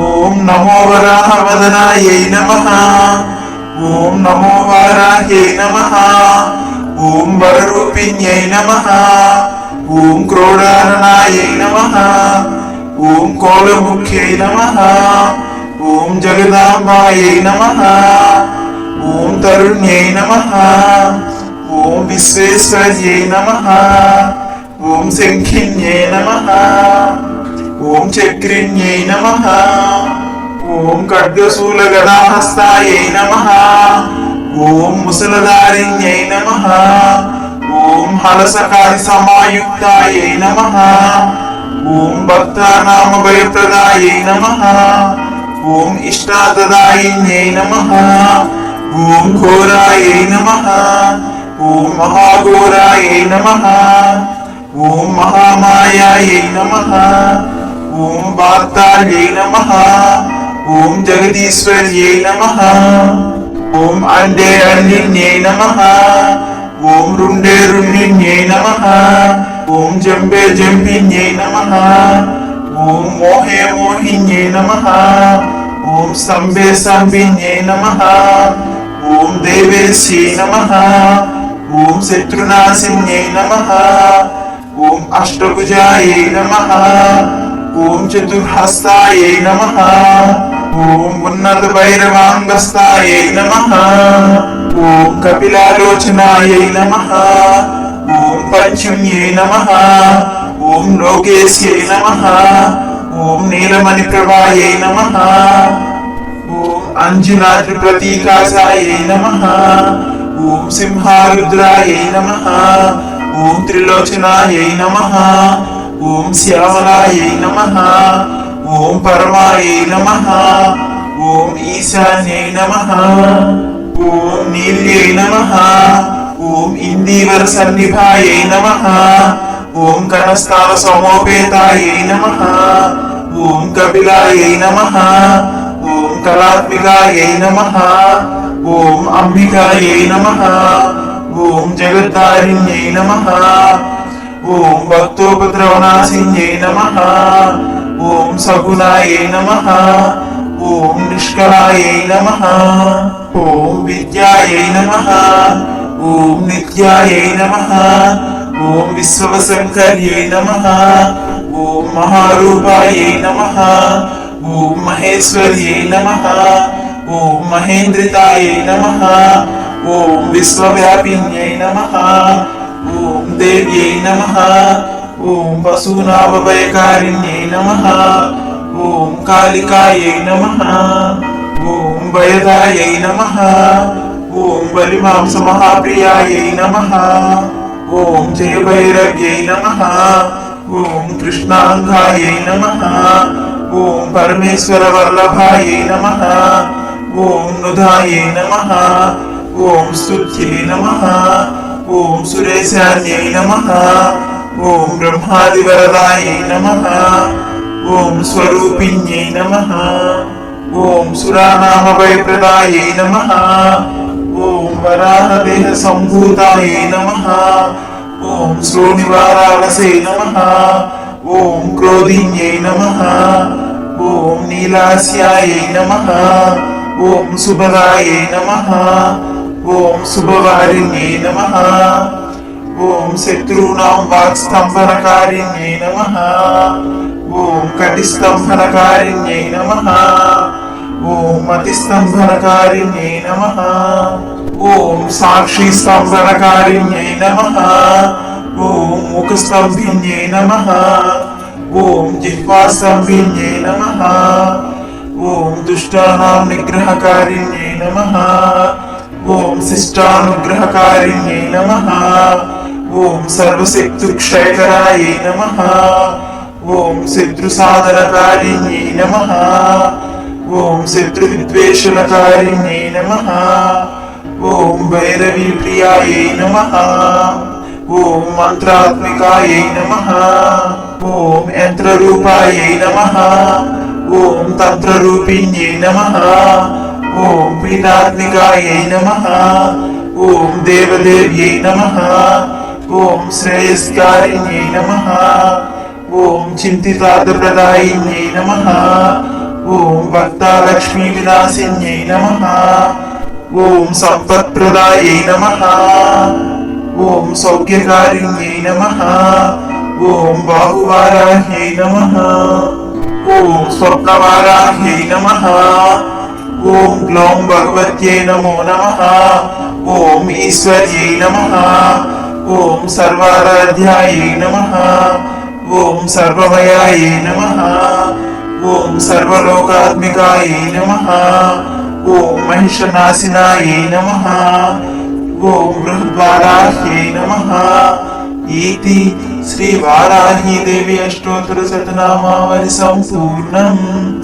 ఓం నమో వరాహవదనాయై నమ ఓం నమో వారాహ్యై నమ ఓం వరరూపిణ్యై నమ ఓం క్రోడారణాయై నమ ఓం కోలముఖ్యై నమ ఓం జగదాంబాయై నమ ఓం తరుణ్యై నమ ఓం విశ్వేశ్వర్యై నమ ఓం శంఖిన్యై నమ ఓం చక్రిణ్యై నమ. ఓం ఖడ్గశూల గదాహస్తాయై నమ. ఓం ముసలధారిణ్యై నమ. ఓం హలసకారి సమాయుక్తాయై నమ. ఓం భక్తానామ భయప్రదాయై నమ. ఓం ఇష్టాదదాయిన్యై నమ. ఓం ఘోరాయై నమ. ఓం మహాఘోరాయై నమ. ఓం మహామాయాయై నమ. ఓం వార్తాళ్యై నమ ఓం జగదీశ్వర్యై నమ ఓం అండే అండిన్యై నమ ఓం రుండే రుండిన్యై నమ ఓం జంబే జంపిన్యై నమ ఓం మోహే మోహిన్యై నమ ఓం స్తంభే స్తంభిన్యై నమ ఓం దేవేశ్యై నమ ఓం శత్రునాశిన్యై నమ ఓం అష్టభుజాయై నమ ఓం చతుర్హస్తాయ నమ. ఓం ఉన్నత భైరవాంగస్తాయై నమ. ఓం కపిలాలోచనాయ నమ. ఓం పంచమ్యై నమ. ఓం లోకేశ్యై నమ. ఓం నీలమణి ప్రభాయ నమ. ఓం అంజునాద్రి ప్రతీకాశాయ నమ. ఓం సింహారుద్రాయ నమ. ఓం త్రిలోచనాయ నమ. ఓం శ్యామలాయ నమ ఓం పరమాయ నమ ఓం ఈశాన్యై నమ ఓం నీల్యై నమ ఓం ఇందీవర సన్నిభాయ నమ ఓం కణస్థాన సమోపేతాయ నమ ఓం కపిలాయ నమ ఓం కళాత్మికాయ నమ ఓం అంబికాయ నమ ఓం జగద్ధారిణ్యై నమ ఓం భక్తోపద్రవనాశిన్యై నమ ఓం సగుణాయై నమ ఓం నిష్కలాయై నమ ఓం విద్యాయై నమ ఓం నిత్యాయై నమ ఓం విశ్వశంకర్యై నమ ఓం మహారూపాయై నమ ఓం మహేశ్వర్యై నమ ఓం మహేంద్రితాయై నమ ఓం విశ్వవ్యాపిన్యై నమ ఓం దేవ్యై నమ. ఓం పశూనాభయకారిణ్యై నమ. ఓం కాళికాయై నమ. ఓం భయదాయై నమ. ఓం బలిమాంస మహాప్రియాయై నమ. ఓం జయ భైరవ్యై నమ. ఓం కృష్ణాంగాయై నమ. ఓం పరమేశ్వర వల్లభాయై నమ. ఓం నుధాయై నమ. ఓం స్తుత్యై నమ. ఓం సురేశాన్యై నమ. ఓం బ్రహ్మాదివరదాయై నమ. ఓం స్వరూపిణ్యై నమ. ఓం సురానామభయప్రదాయై నమ. ఓం వరాహదేహ సంభూతాయై నమ. ఓం శ్రోణివారాలసే నమ. ఓం క్రోధిన్యై నమ. ఓం నీలాస్యాయై నమ. ఓం శుభదాయై నమ. ఓం శుభవారిణ్యే నమ. ఓం శత్రూణాం వాక్స్తంభనకారిణ్యై నమ. ఓం కటిస్తంభనకారిణ్యై నమ. ఓం మతిస్తంభనకారిణ్యై నమ. ఓం సాక్షి స్తంభనకారిణ్యై నమ. ఓం ముఖస్తంభిన్యై నమ. ఓం జిహ్వాస్తంభిన్యై నమ. ఓం దుష్టానాం నిగ్రహకారిణ్యై నమ. ఓం శిష్టానుగ్రహకారిణ్యై నమ. ఓం సర్వశక్తుక్షయకరాయై నమ. ఓం శత్రుసాధనకారిణ్యై నమ. ఓం శత్రువిద్వేషణకారిణ్యై నమ. ఓం భైరవీ ప్రియాయై నమ. ఓం మంత్రాత్మికాయై నమ. ఓం యంత్రరూపాయై నమ. ఓం తంత్రరూపిణ్యై నమ. ఓం పీఠాత్మికాయై నమ ఓం దేవదేవ్యై నమ ఓం శ్రేయస్కారిణ్యై నమ ఓం చింతితార్థప్రదాయిన్యై నమ ఓం భక్తలక్ష్మీ విలాసిన్యై నమ ఓం సంపత్ప్రదాయై నమ ఓం సౌఖ్యకారిణ్యై నమ ఓం బాహువారాహ్యై నమ ఓం స్వప్నవారాహ్యై నమ ఓం గ్లౌం భగవత్యై నమో నమ ఓం ఈశ్వర్యై నమ. ఓం సర్వారాధ్యాయై నమ. ఓం సర్వమయాయై నమ. ఓం సర్వలోకాత్మికాయై నమ. ఓం మహిషనాశినాయై నమ. ఓం బృహద్వారాహ్యై నమ. ఈతి శ్రీ వారాహి దేవి అష్టోత్తర శతనామావళి సంపూర్ణం.